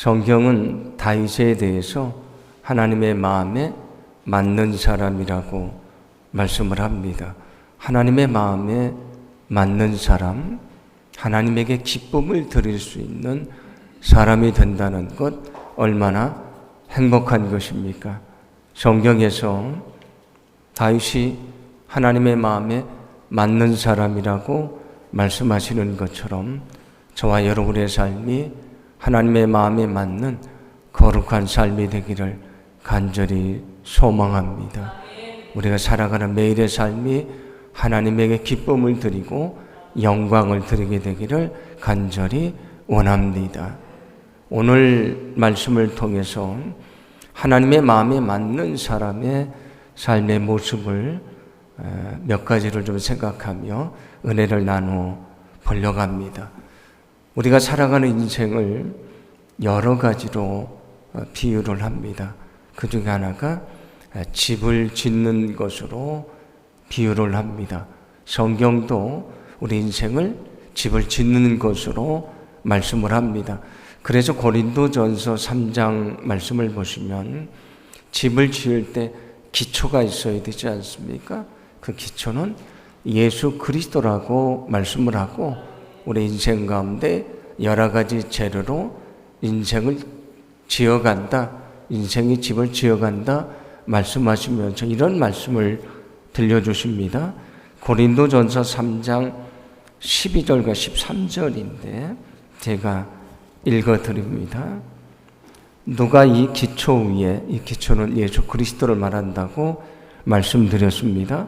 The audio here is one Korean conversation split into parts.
성경은 다윗에 대해서 하나님의 마음에 맞는 사람이라고 말씀을 합니다. 하나님의 마음에 맞는 사람, 하나님에게 기쁨을 드릴 수 있는 사람이 된다는 것 얼마나 행복한 것입니까? 성경에서 다윗이 하나님의 마음에 맞는 사람이라고 말씀하시는 것처럼 저와 여러분의 삶이 하나님의 마음에 맞는 거룩한 삶이 되기를 간절히 소망합니다. 우리가 살아가는 매일의 삶이 하나님에게 기쁨을 드리고 영광을 드리게 되기를 간절히 원합니다. 오늘 말씀을 통해서 하나님의 마음에 맞는 사람의 삶의 모습을 몇 가지를 좀 생각하며 은혜를 나누어 보려고 합니다. 우리가 살아가는 인생을 여러 가지로 어, 비유를 합니다. 그 중에 하나가 집을 짓는 것으로 비유를 합니다. 성경도 우리 인생을 집을 짓는 것으로 말씀을 합니다. 그래서 고린도전서 3장 말씀을 보시면 집을 지을 때 기초가 있어야 되지 않습니까? 그 기초는 예수 그리스도라고 말씀을 하고 우리 인생 가운데 여러 가지 재료로 인생을 지어간다. 인생의 집을 지어간다. 말씀하시면서 이런 말씀을 들려주십니다. 고린도 전서 3장 12절과 13절인데 제가 읽어드립니다. 누가 이 기초 위에 이 기초는 예수 그리스도를 말한다고 말씀드렸습니다.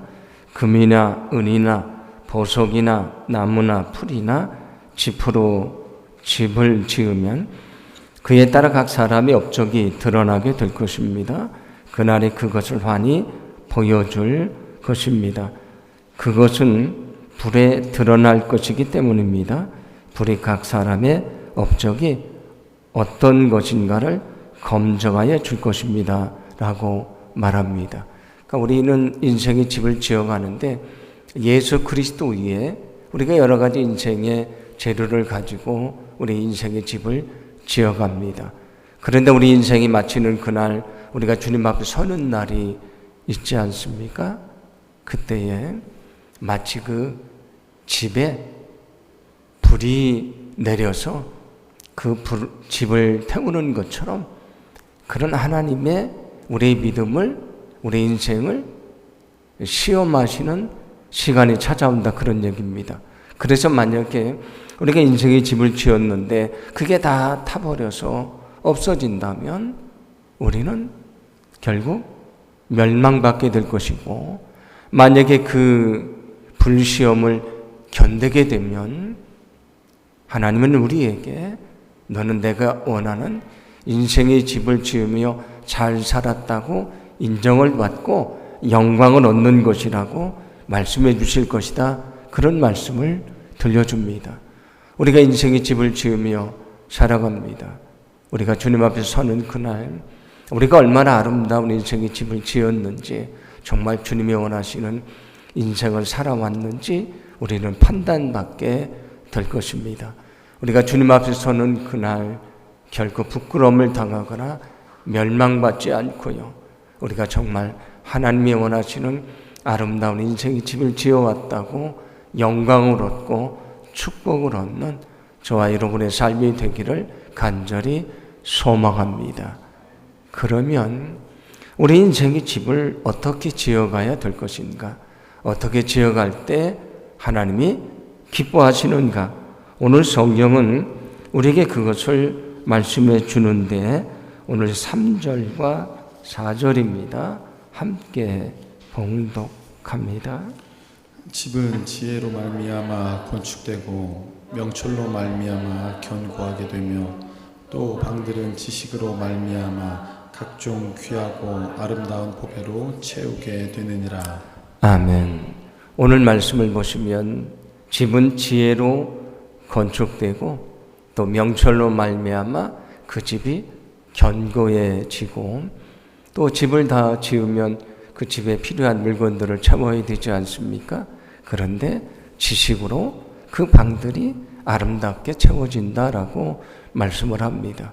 금이나 은이나 보석이나 나무나 풀이나 지프로 집을 지으면 그에 따라 각 사람의 업적이 드러나게 될 것입니다. 그날에 그것을 환히 보여줄 것입니다. 그것은 불에 드러날 것이기 때문입니다. 불이 각 사람의 업적이 어떤 것인가를 검증하여 줄 것입니다. 라고 말합니다. 그러니까 우리는 인생의 집을 지어가는데 예수 그리스도 위에 우리가 여러 가지 인생의 재료를 가지고 우리 인생의 집을 지어갑니다. 그런데 우리 인생이 마치는 그날 우리가 주님 앞에 서는 날이 있지 않습니까? 그때에 마치 그 집에 불이 내려서 그 불, 집을 태우는 것처럼 그런 하나님의 우리의 믿음을 우리 인생을 시험하시는 시간이 찾아온다 그런 얘기입니다. 그래서 만약에 우리가 인생의 집을 지었는데 그게 다 타버려서 없어진다면 우리는 결국 멸망받게 될 것이고 만약에 그 불시험을 견디게 되면 하나님은 우리에게 너는 내가 원하는 인생의 집을 지으며 잘 살았다고 인정을 받고 영광을 얻는 것이라고 말씀해 주실 것이다. 그런 말씀을 들려줍니다. 우리가 인생의 집을 지으며 살아갑니다. 우리가 주님 앞에 서는 그날, 우리가 얼마나 아름다운 인생의 집을 지었는지, 정말 주님이 원하시는 인생을 살아왔는지 우리는 판단받게 될 것입니다. 우리가 주님 앞에 서는 그날 결코 부끄러움을 당하거나 멸망받지 않고요. 우리가 정말 하나님이 원하시는 아름다운 인생의 집을 지어왔다고 영광을 얻고 축복을 얻는 저와 여러분의 삶이 되기를 간절히 소망합니다. 그러면 우리 인생의 집을 어떻게 지어가야 될 것인가? 어떻게 지어갈 때 하나님이 기뻐하시는가? 오늘 성경은 우리에게 그것을 말씀해 주는데 오늘 3절과 4절입니다. 함께 봉독합니다. 집은 지혜로 말미암아 건축되고 명철로 말미암아 견고하게 되며 또 방들은 지식으로 말미암아 각종 귀하고 아름다운 보배로 채우게 되느니라. 아멘. 오늘 말씀을 보시면 집은 지혜로 건축되고 또 명철로 말미암아 그 집이 견고해지고 또 집을 다 지으면 그 집에 필요한 물건들을 채워야 되지 않습니까? 그런데 지식으로 그 방들이 아름답게 채워진다라고 말씀을 합니다.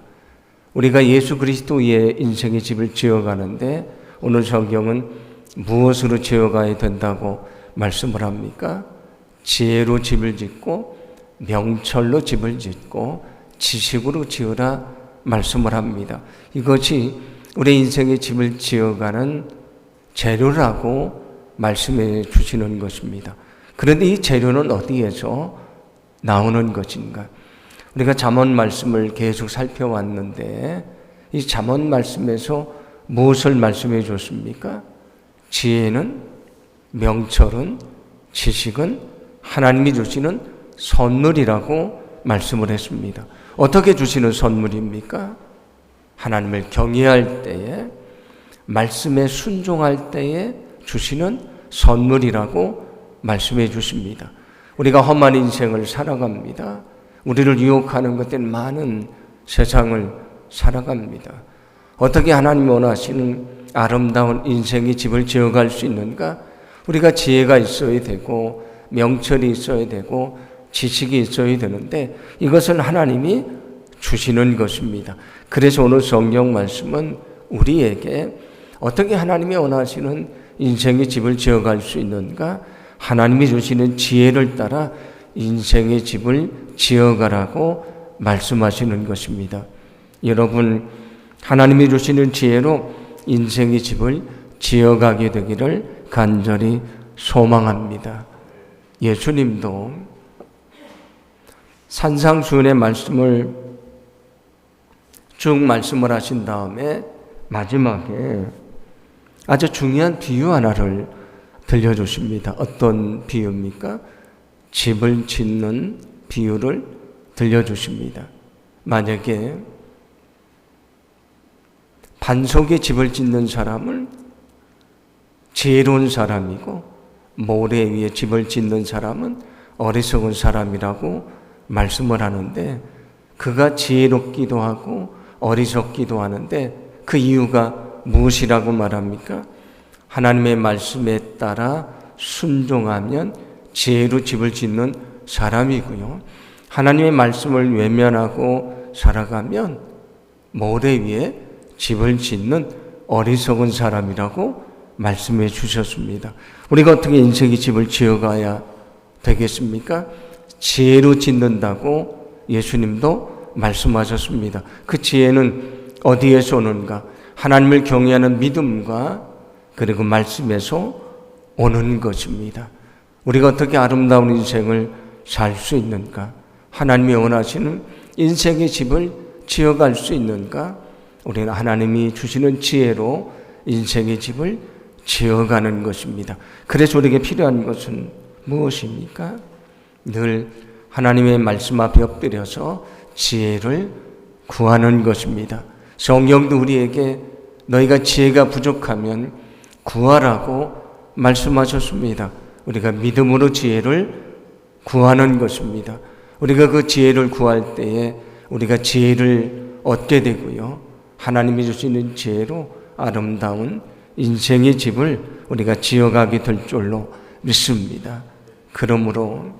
우리가 예수 그리스도의 인생의 집을 지어가는데 오늘 성경은 무엇으로 지어가야 된다고 말씀을 합니까? 지혜로 집을 짓고 명철로 집을 짓고 지식으로 지으라 말씀을 합니다. 이것이 우리 인생의 집을 지어가는 재료라고 말씀해 주시는 것입니다. 그런데 이 재료는 어디에서 나오는 것인가? 우리가 잠언 말씀을 계속 살펴왔는데 이 잠언 말씀에서 무엇을 말씀해 줬습니까? 지혜는 명철은 지식은 하나님이 주시는 선물이라고 말씀을 했습니다. 어떻게 주시는 선물입니까? 하나님을 경외할 때에 말씀에 순종할 때에 주시는 선물이라고 말씀해 주십니다. 우리가 험한 인생을 살아갑니다. 우리를 유혹하는 것들 많은 세상을 살아갑니다. 어떻게 하나님 원하시는 아름다운 인생의 집을 지어갈 수 있는가? 우리가 지혜가 있어야 되고 명철이 있어야 되고 지식이 있어야 되는데 이것은 하나님이 주시는 것입니다. 그래서 오늘 성경 말씀은 우리에게 어떻게 하나님이 원하시는 인생의 집을 지어갈 수 있는가? 하나님이 주시는 지혜를 따라 인생의 집을 지어가라고 말씀하시는 것입니다. 여러분, 하나님이 주시는 지혜로 인생의 집을 지어가게 되기를 간절히 소망합니다. 예수님도 산상수훈의 말씀을 쭉 말씀을 하신 다음에 마지막에 아주 중요한 비유 하나를 들려주십니다. 어떤 비유입니까? 집을 짓는 비유를 들려주십니다. 만약에 반석에 집을 짓는 사람은 지혜로운 사람이고 모래 위에 집을 짓는 사람은 어리석은 사람이라고 말씀을 하는데 그가 지혜롭기도 하고 어리석기도 하는데 그 이유가 무엇이라고 말합니까? 하나님의 말씀에 따라 순종하면 지혜로 집을 짓는 사람이고요. 하나님의 말씀을 외면하고 살아가면 모래 위에 집을 짓는 어리석은 사람이라고 말씀해 주셨습니다. 우리가 어떻게 인생의 집을 지어가야 되겠습니까? 지혜로 짓는다고 예수님도 말씀하셨습니다. 그 지혜는 어디에서 오는가? 하나님을 경외하는 믿음과 그리고 말씀에서 오는 것입니다. 우리가 어떻게 아름다운 인생을 살 수 있는가? 하나님이 원하시는 인생의 집을 지어갈 수 있는가? 우리는 하나님이 주시는 지혜로 인생의 집을 지어가는 것입니다. 그래서 우리에게 필요한 것은 무엇입니까? 늘 하나님의 말씀 앞에 엎드려서 지혜를 구하는 것입니다. 성경도 우리에게 너희가 지혜가 부족하면 구하라고 말씀하셨습니다. 우리가 믿음으로 지혜를 구하는 것입니다. 우리가 그 지혜를 구할 때에 우리가 지혜를 얻게 되고요. 하나님이 주시는 지혜로 아름다운 인생의 집을 우리가 지어가게 될 줄로 믿습니다. 그러므로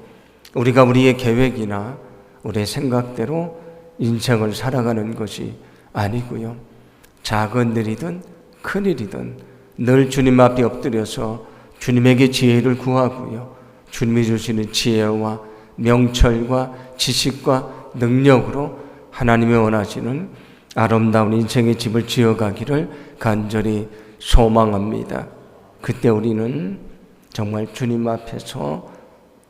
우리가 우리의 계획이나 우리의 생각대로 인생을 살아가는 것이 아니고요. 작은 일이든 큰 일이든 늘 주님 앞에 엎드려서 주님에게 지혜를 구하고요. 주님이 주시는 지혜와 명철과 지식과 능력으로 하나님이 원하시는 아름다운 인생의 집을 지어가기를 간절히 소망합니다. 그때 우리는 정말 주님 앞에서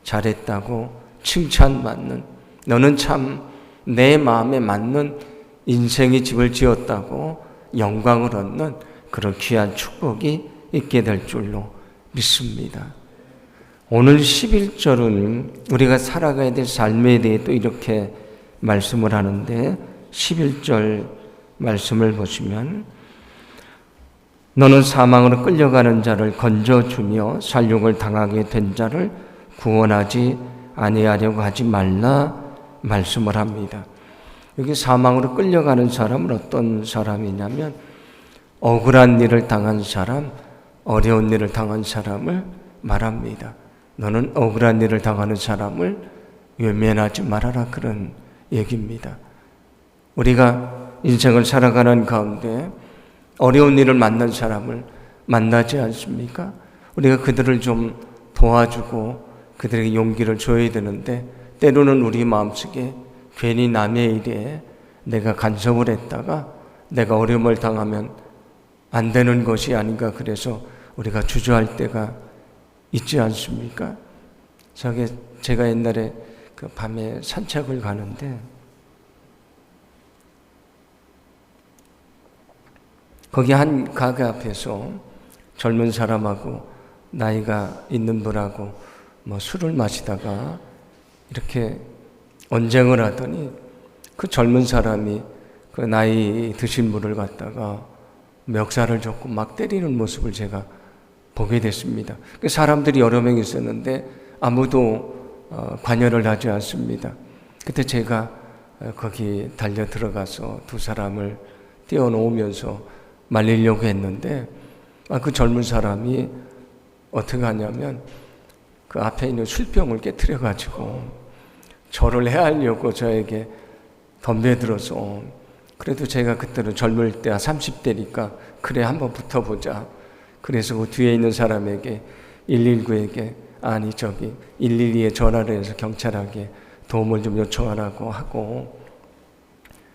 잘했다고 칭찬받는 너는 참 내 마음에 맞는 인생의 집을 지었다고 영광을 얻는 그런 귀한 축복이 있게 될 줄로 믿습니다. 오늘 11절은 우리가 살아가야 될 삶에 대해 또 이렇게 말씀을 하는데 11절 말씀을 보시면 너는 사망으로 끌려가는 자를 건져주며 살육을 당하게 된 자를 구원하지 아니하려고 하지 말라 말씀을 합니다. 여기 사망으로 끌려가는 사람은 어떤 사람이냐면 억울한 일을 당한 사람, 어려운 일을 당한 사람을 말합니다. 너는 억울한 일을 당하는 사람을 외면하지 말아라 그런 얘기입니다. 우리가 인생을 살아가는 가운데 어려운 일을 만난 사람을 만나지 않습니까? 우리가 그들을 좀 도와주고 그들에게 용기를 줘야 되는데 때로는 우리 마음속에 괜히 남의 일에 내가 간섭을 했다가 내가 어려움을 당하면 안 되는 것이 아닌가 그래서 우리가 주저할 때가 있지 않습니까? 저게 제가 옛날에 그 밤에 산책을 가는데 거기 한 가게 앞에서 젊은 사람하고 나이가 있는 분하고 뭐 술을 마시다가 이렇게 언쟁을 하더니 그 젊은 사람이 그 나이 드신 분을 갖다가 멱살을 줬고 막 때리는 모습을 제가 보게 됐습니다. 그 사람들이 여러 명 있었는데 아무도 어, 관여를 하지 않습니다. 그때 제가 어, 거기 달려 들어가서 두 사람을 떼어놓으면서 말리려고 했는데 아, 그 젊은 사람이 어떻게 하냐면 그 앞에 있는 술병을 깨뜨려 가지고 저를 해하려고 저에게 덤벼들어서 그래도 제가 그때는 젊을 때 30대니까 그래 한번 붙어보자. 그래서 그 뒤에 있는 사람에게 119에게 아니 저기 112에 전화를 해서 경찰에게 도움을 좀 요청하라고 하고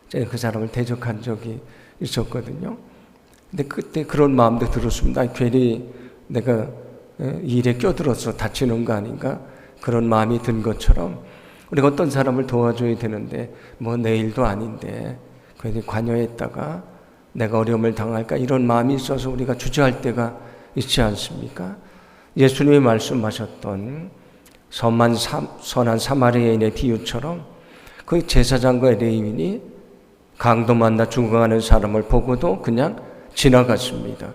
제가 그 사람을 대적한 적이 있었거든요. 근데 그때 그런 마음도 들었습니다. 괜히 내가 에, 일에 껴들어서 다치는 거 아닌가 그런 마음이 든 것처럼 우리가 어떤 사람을 도와줘야 되는데 뭐 내일도 아닌데 괜히 관여했다가 내가 어려움을 당할까 이런 마음이 있어서 우리가 주저할 때가 있지 않습니까? 예수님이 말씀하셨던 선만 사, 선한 사마리아인의 비유처럼 그 제사장과 레위인이 강도 만나 죽어가는 사람을 보고도 그냥 지나갔습니다.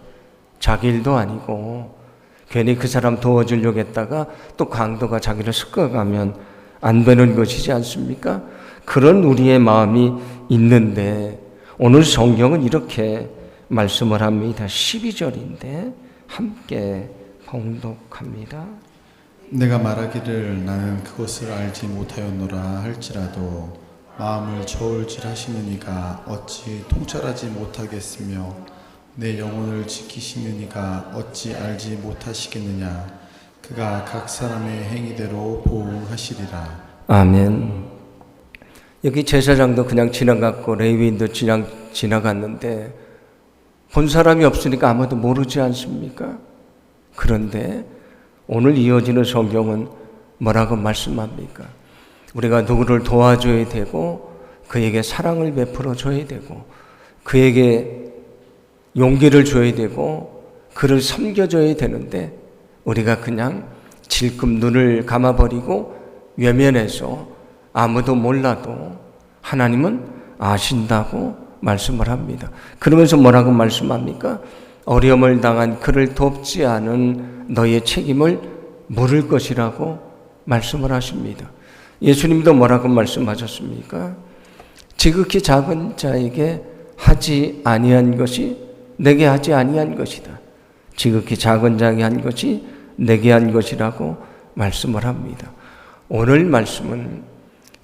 자기 일도 아니고 괜히 그 사람 도와주려고 했다가 또 강도가 자기를 습어가면 안 되는 것이지 않습니까? 그런 우리의 마음이 있는데 오늘 성경은 이렇게 말씀을 합니다. 12절인데 함께 봉독합니다. 내가 말하기를 나는 그것을 알지 못하였노라 할지라도 마음을 저울질하시는 이가 어찌 통찰하지 못하겠으며 내 영혼을 지키시는 이가 어찌 알지 못하시겠느냐 그가 각 사람의 행위대로 보응하시리라 아멘. 여기 제사장도 그냥 지나갔고 레위인도 그냥 지나갔는데 본 사람이 없으니까 아무도 모르지 않습니까? 그런데 오늘 이어지는 성경은 뭐라고 말씀합니까? 우리가 누구를 도와줘야 되고 그에게 사랑을 베풀어 줘야 되고 그에게 용기를 줘야 되고 그를 섬겨줘야 되는데 우리가 그냥 질끔 눈을 감아버리고 외면해서 아무도 몰라도 하나님은 아신다고 말씀을 합니다. 그러면서 뭐라고 말씀합니까? 어려움을 당한 그를 돕지 않은 너의 책임을 물을 것이라고 말씀을 하십니다. 예수님도 뭐라고 말씀하셨습니까? 지극히 작은 자에게 하지 아니한 것이 내게 하지 아니한 것이다. 지극히 작은 자에게 한 것이 내게 한 것이라고 말씀을 합니다. 오늘 말씀은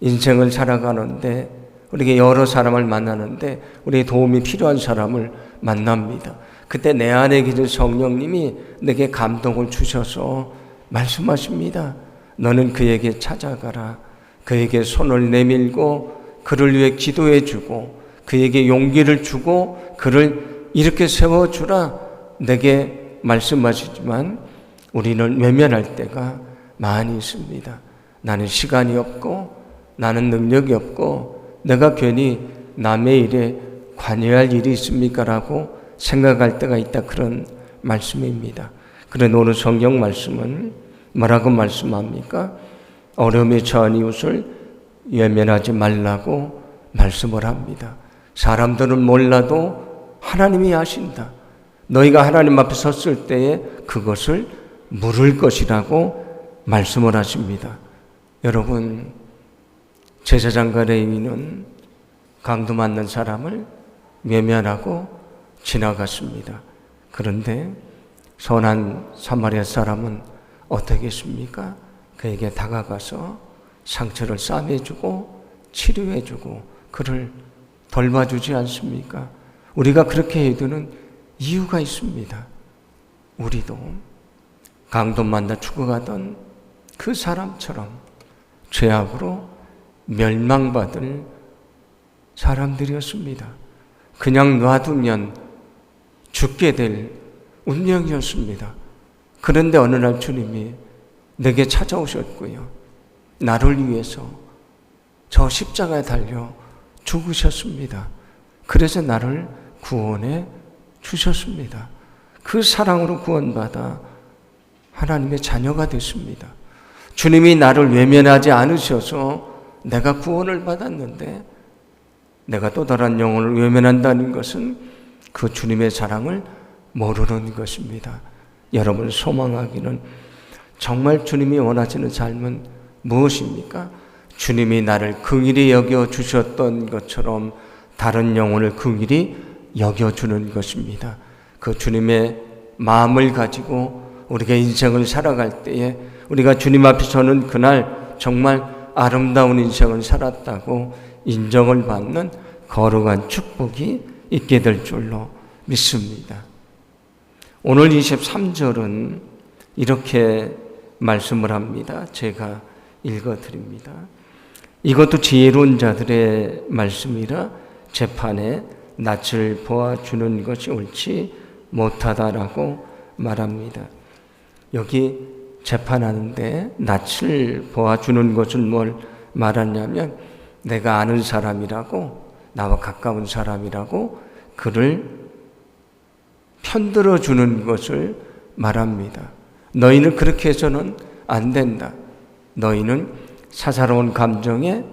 인생을 살아가는데 우리에게 여러 사람을 만나는데 우리의 도움이 필요한 사람을 만납니다. 그때 내 안에 계신 성령님이 내게 감동을 주셔서 말씀하십니다. 너는 그에게 찾아가라. 그에게 손을 내밀고 그를 위해 기도해 주고 그에게 용기를 주고 그를 이렇게 세워 주라. 내게 말씀하시지만 우리는 외면할 때가 많이 있습니다. 나는 시간이 없고 나는 능력이 없고 내가 괜히 남의 일에 관여할 일이 있습니까? 라고 생각할 때가 있다. 그런 말씀입니다. 그런 오늘 성경 말씀은 뭐라고 말씀합니까? 어려움에 처한 이웃을 외면하지 말라고 말씀을 합니다. 사람들은 몰라도 하나님이 아신다. 너희가 하나님 앞에 섰을 때에 그것을 물을 것이라고 말씀을 하십니다. 여러분, 제사장과 레위는 강도 맞는 사람을 외면하고 지나갔습니다. 그런데 선한 사마리아 사람은 어떻게 했습니까? 그에게 다가가서 상처를 싸매주고 치료해주고 그를 돌봐주지 않습니까? 우리가 그렇게 해도는 이유가 있습니다. 우리도 강도 만나 죽어가던 그 사람처럼 죄악으로 멸망받을 사람들이었습니다. 그냥 놔두면 죽게 될 운명이었습니다. 그런데 어느 날 주님이 내게 찾아오셨고요. 나를 위해서 저 십자가에 달려 죽으셨습니다. 그래서 나를 구원해 주셨습니다. 그 사랑으로 구원받아 하나님의 자녀가 됐습니다. 주님이 나를 외면하지 않으셔서 내가 구원을 받았는데 내가 또 다른 영혼을 외면한다는 것은 그 주님의 사랑을 모르는 것입니다. 여러분 소망하기는 정말 주님이 원하시는 삶은 무엇입니까? 주님이 나를 긍일히 여겨 주셨던 것처럼 다른 영혼을 긍일히 여겨 주는 것입니다. 그 주님의 마음을 가지고 우리가 인생을 살아갈 때에 우리가 주님 앞에 서는 그날 정말 아름다운 인생을 살았다고 인정을 받는 거룩한 축복이 있게 될 줄로 믿습니다. 오늘 23절은 이렇게 말씀을 합니다. 제가 읽어 드립니다. 이것도 지혜로운 자들의 말씀이라 재판에 낯을 보아주는 것이 옳지 못하다라고 말합니다. 여기 재판하는데 낯을 보아주는 것을 뭘 말하냐면 내가 아는 사람이라고 나와 가까운 사람이라고 그를 편들어 주는 것을 말합니다. 너희는 그렇게 해서는 안 된다. 너희는 사사로운 감정에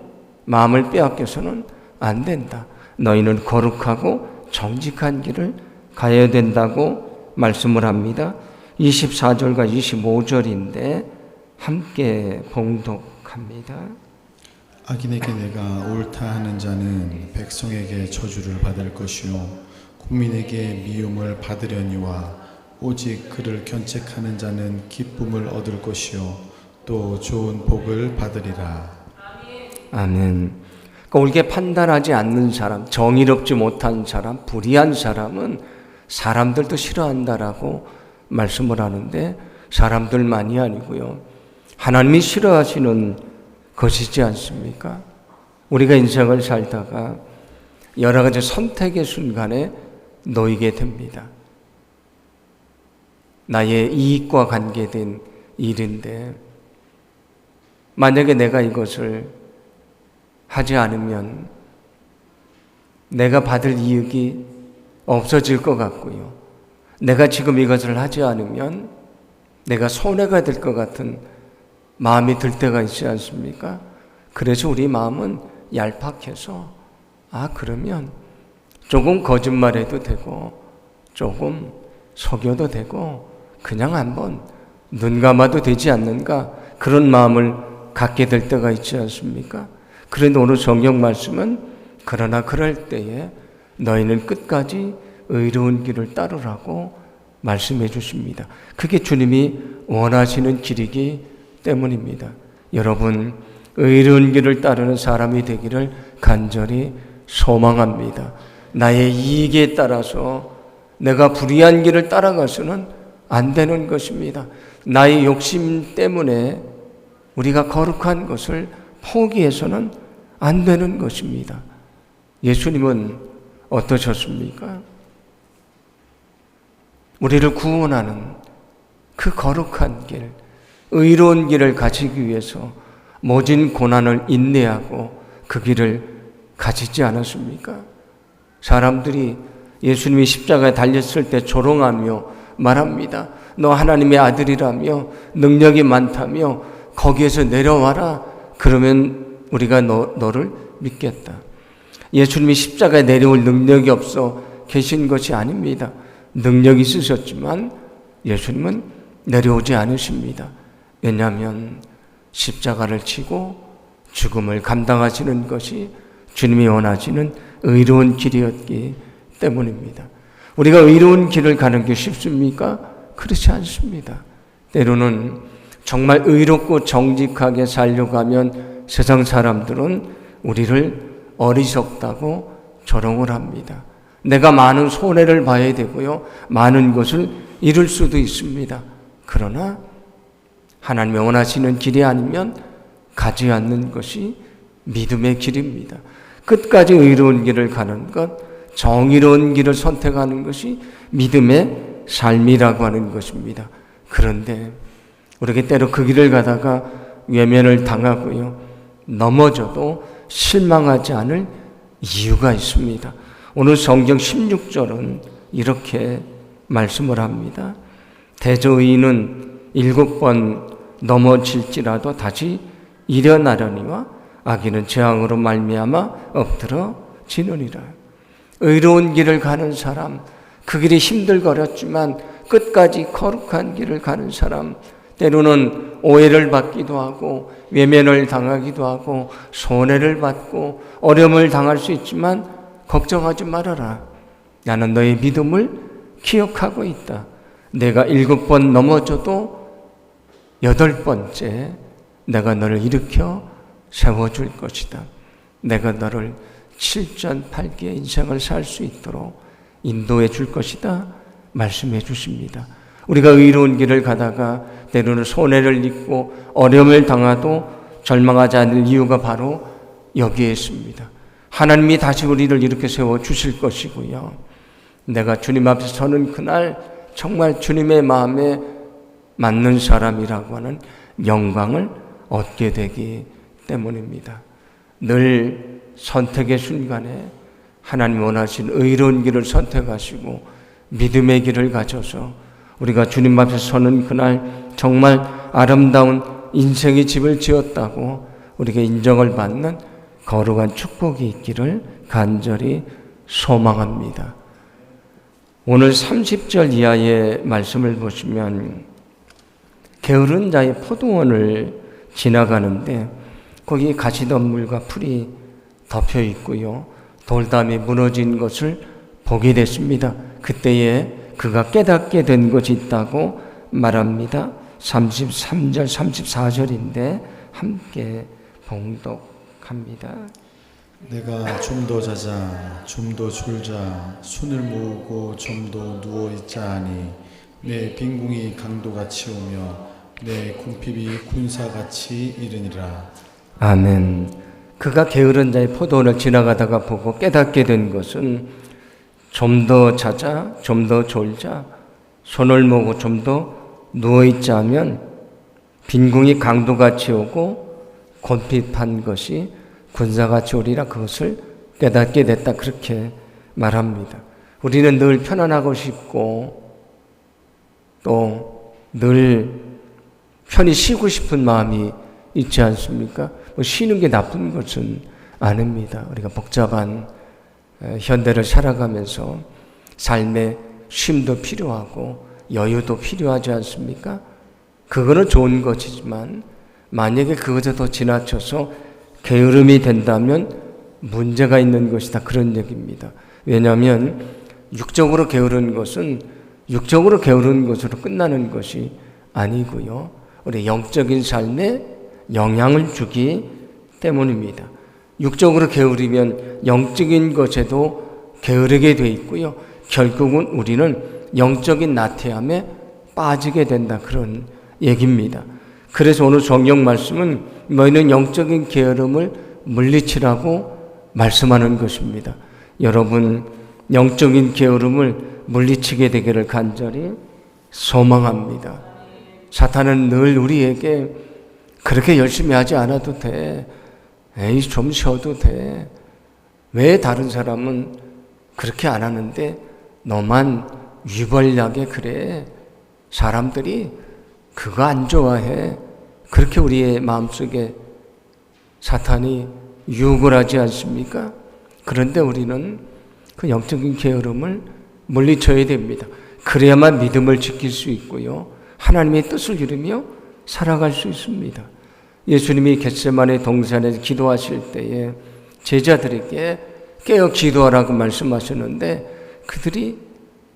마음을 빼앗겨서는 안 된다. 너희는 거룩하고 정직한 길을 가야 된다고 말씀을 합니다. 24절과 25절인데 함께 봉독합니다. 악인에게 내가 옳다 하는 자는 백성에게 저주를 받을 것이요 국민에게 미움을 받으려니와 오직 그를 견책하는 자는 기쁨을 얻을 것이요 또 좋은 복을 받으리라. 아멘. 그러니까 옳게 판단하지 않는 사람, 정의롭지 못한 사람, 불의한 사람은 사람들도 싫어한다라고 말씀을 하는데 사람들만이 아니고요. 하나님이 싫어하시는 것이지 않습니까? 우리가 인생을 살다가 여러 가지 선택의 순간에 놓이게 됩니다. 나의 이익과 관계된 일인데 만약에 내가 이것을 하지 않으면 내가 받을 이익이 없어질 것 같고요. 내가 지금 이것을 하지 않으면 내가 손해가 될 것 같은 마음이 들 때가 있지 않습니까? 그래서 우리 마음은 얄팍해서 아 그러면 조금 거짓말해도 되고 조금 속여도 되고 그냥 한번 눈 감아도 되지 않는가 그런 마음을 갖게 될 때가 있지 않습니까? 그런데 오늘 성경 말씀은 그러나 그럴 때에 너희는 끝까지 의로운 길을 따르라고 말씀해 주십니다. 그게 주님이 원하시는 길이기 때문입니다. 여러분, 의로운 길을 따르는 사람이 되기를 간절히 소망합니다. 나의 이익에 따라서 내가 불의한 길을 따라가서는 안 되는 것입니다. 나의 욕심 때문에 우리가 거룩한 것을 포기해서는 안 되는 것입니다. 예수님은 어떠셨습니까? 우리를 구원하는 그 거룩한 길, 의로운 길을 가지기 위해서 모진 고난을 인내하고 그 길을 가지지 않았습니까? 사람들이 예수님이 십자가에 달렸을 때 조롱하며 말합니다. 너 하나님의 아들이라며 능력이 많다며 거기에서 내려와라. 그러면 우리가 너, 너를 믿겠다. 예수님이 십자가에 내려올 능력이 없어 계신 것이 아닙니다. 능력이 있으셨지만 예수님은 내려오지 않으십니다. 왜냐하면 십자가를 치고 죽음을 감당하시는 것이 주님이 원하시는 의로운 길이었기 때문입니다. 우리가 의로운 길을 가는 게 쉽습니까? 그렇지 않습니다. 때로는 정말 의롭고 정직하게 살려고 하면 세상 사람들은 우리를 어리석다고 조롱을 합니다. 내가 많은 손해를 봐야 되고요. 많은 것을 잃을 수도 있습니다. 그러나 하나님의 원하시는 길이 아니면 가지 않는 것이 믿음의 길입니다. 끝까지 의로운 길을 가는 것, 정의로운 길을 선택하는 것이 믿음의 삶이라고 하는 것입니다. 그런데 우리가 때로 그 길을 가다가 외면을 당하고요. 넘어져도 실망하지 않을 이유가 있습니다. 오늘 성경 16절은 이렇게 말씀을 합니다. 대저의인은 일곱 번 넘어질지라도 다시 일어나려니와 악인은 재앙으로 말미암아 엎드러 지느니라. 의로운 길을 가는 사람, 그 길이 힘들거렸지만 끝까지 거룩한 길을 가는 사람, 때로는 오해를 받기도 하고 외면을 당하기도 하고 손해를 받고 어려움을 당할 수 있지만 걱정하지 말아라. 나는 너의 믿음을 기억하고 있다. 내가 일곱 번 넘어져도 여덟 번째 내가 너를 일으켜 세워줄 것이다. 내가 너를 칠전팔기의 인생을 살 수 있도록 인도해 줄 것이다. 말씀해 주십니다. 우리가 의로운 길을 가다가 때로는 손해를 입고 어려움을 당하도 절망하지 않을 이유가 바로 여기에 있습니다. 하나님이 다시 우리를 이렇게 세워 주실 것이고요. 내가 주님 앞에 서는 그날 정말 주님의 마음에 맞는 사람이라고 하는 영광을 얻게 되기 때문입니다. 늘 선택의 순간에 하나님 원하신 의로운 길을 선택하시고 믿음의 길을 가져서 우리가 주님 앞에 서는 그날 정말 아름다운 인생의 집을 지었다고 우리가 인정을 받는 거룩한 축복이 있기를 간절히 소망합니다. 오늘 30절 이하의 말씀을 보시면 게으른 자의 포도원을 지나가는데 거기 가시덤물과 풀이 덮여 있고요. 돌담이 무너진 것을 보게 됐습니다. 그때에 그가 깨닫게 된 것이 있다고 말합니다. 33절, 34절인데 함께 봉독 합니다. 내가 좀 더 자자 좀 더 졸자 손을 모으고 좀 더 누워 있자 하니 내 빈궁이 강도같이 오며 내 궁핍이 군사같이 이르니라 아멘. 그가 게으른 자의 포도원을 지나가다가 보고 깨닫게 된 것은 좀 더 자자, 좀 더 졸자, 손을 모으고 좀 더 누워 있자 하면 빈궁이 강도같이 오고 곤핍한 것이 군사같이 오리라 그것을 깨닫게 됐다 그렇게 말합니다. 우리는 늘 편안하고 싶고 또 늘 편히 쉬고 싶은 마음이 있지 않습니까? 뭐 쉬는 게 나쁜 것은 아닙니다. 우리가 복잡한 에, 현대를 살아가면서 삶에 쉼도 필요하고 여유도 필요하지 않습니까? 그거는 좋은 것이지만 만약에 그것에 더 지나쳐서 게으름이 된다면 문제가 있는 것이다 그런 얘기입니다. 왜냐하면 육적으로 게으른 것은 육적으로 게으른 것으로 끝나는 것이 아니고요. 우리 영적인 삶에 영향을 주기 때문입니다. 육적으로 게으르면 영적인 것에도 게으르게 돼 있고요. 결국은 우리는 영적인 나태함에 빠지게 된다 그런 얘기입니다. 그래서 오늘 성경 말씀은 너희는 영적인 게으름을 물리치라고 말씀하는 것입니다. 여러분 영적인 게으름을 물리치게 되기를 간절히 소망합니다. 사탄은 늘 우리에게 그렇게 열심히 하지 않아도 돼. 에이, 좀 쉬어도 돼. 왜 다른 사람은 그렇게 안 하는데 너만 위벌나게 그래. 사람들이 그거 안 좋아해. 그렇게 우리의 마음속에 사탄이 유혹을 하지 않습니까? 그런데 우리는 그 영적인 게으름을 물리쳐야 됩니다. 그래야만 믿음을 지킬 수 있고요. 하나님의 뜻을 이루며 살아갈 수 있습니다. 예수님이 겟세만의 동산에서 기도하실 때에 제자들에게 깨어 기도하라고 말씀하셨는데 그들이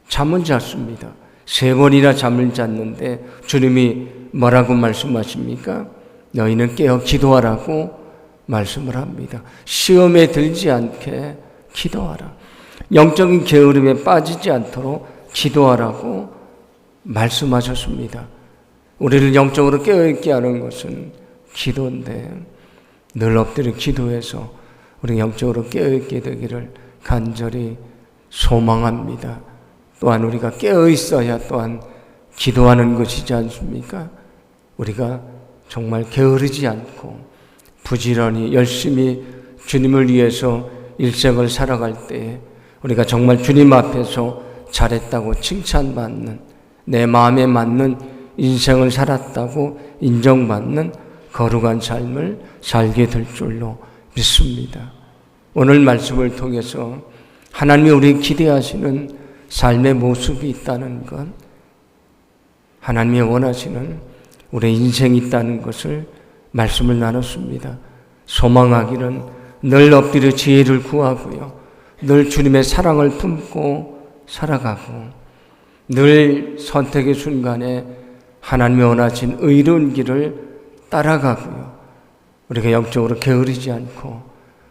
잠은 잤습니다. 세 번이나 잠을 잤는데 주님이 뭐라고 말씀하십니까? 너희는 깨어 기도하라고 말씀을 합니다. 시험에 들지 않게 기도하라. 영적인 게으름에 빠지지 않도록 기도하라고 말씀하셨습니다. 우리를 영적으로 깨어있게 하는 것은 기도인데 늘 엎드려 기도해서 우리 영적으로 깨어있게 되기를 간절히 소망합니다. 또한 우리가 깨어 있어야 또한 기도하는 것이지 않습니까? 우리가 정말 게으르지 않고 부지런히 열심히 주님을 위해서 일생을 살아갈 때에 우리가 정말 주님 앞에서 잘했다고 칭찬받는 내 마음에 맞는 인생을 살았다고 인정받는 거룩한 삶을 살게 될 줄로 믿습니다. 오늘 말씀을 통해서 하나님이 우리 기대하시는 삶의 모습이 있다는 것, 하나님이 원하시는 우리 인생이 있다는 것을 말씀을 나눴습니다. 소망하기는 늘 엎드려 지혜를 구하고요. 늘 주님의 사랑을 품고 살아가고 늘 선택의 순간에 하나님이 원하신 의로운 길을 따라가고요. 우리가 영적으로 게으르지 않고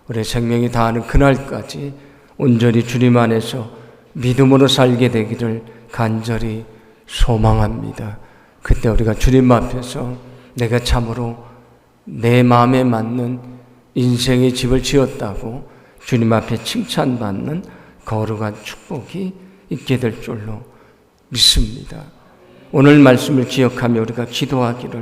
우리의 생명이 다하는 그날까지 온전히 주님 안에서 믿음으로 살게 되기를 간절히 소망합니다. 그때 우리가 주님 앞에서 내가 참으로 내 마음에 맞는 인생의 집을 지었다고 주님 앞에 칭찬받는 거룩한 축복이 있게 될 줄로 믿습니다. 오늘 말씀을 기억하며 우리가 기도하기를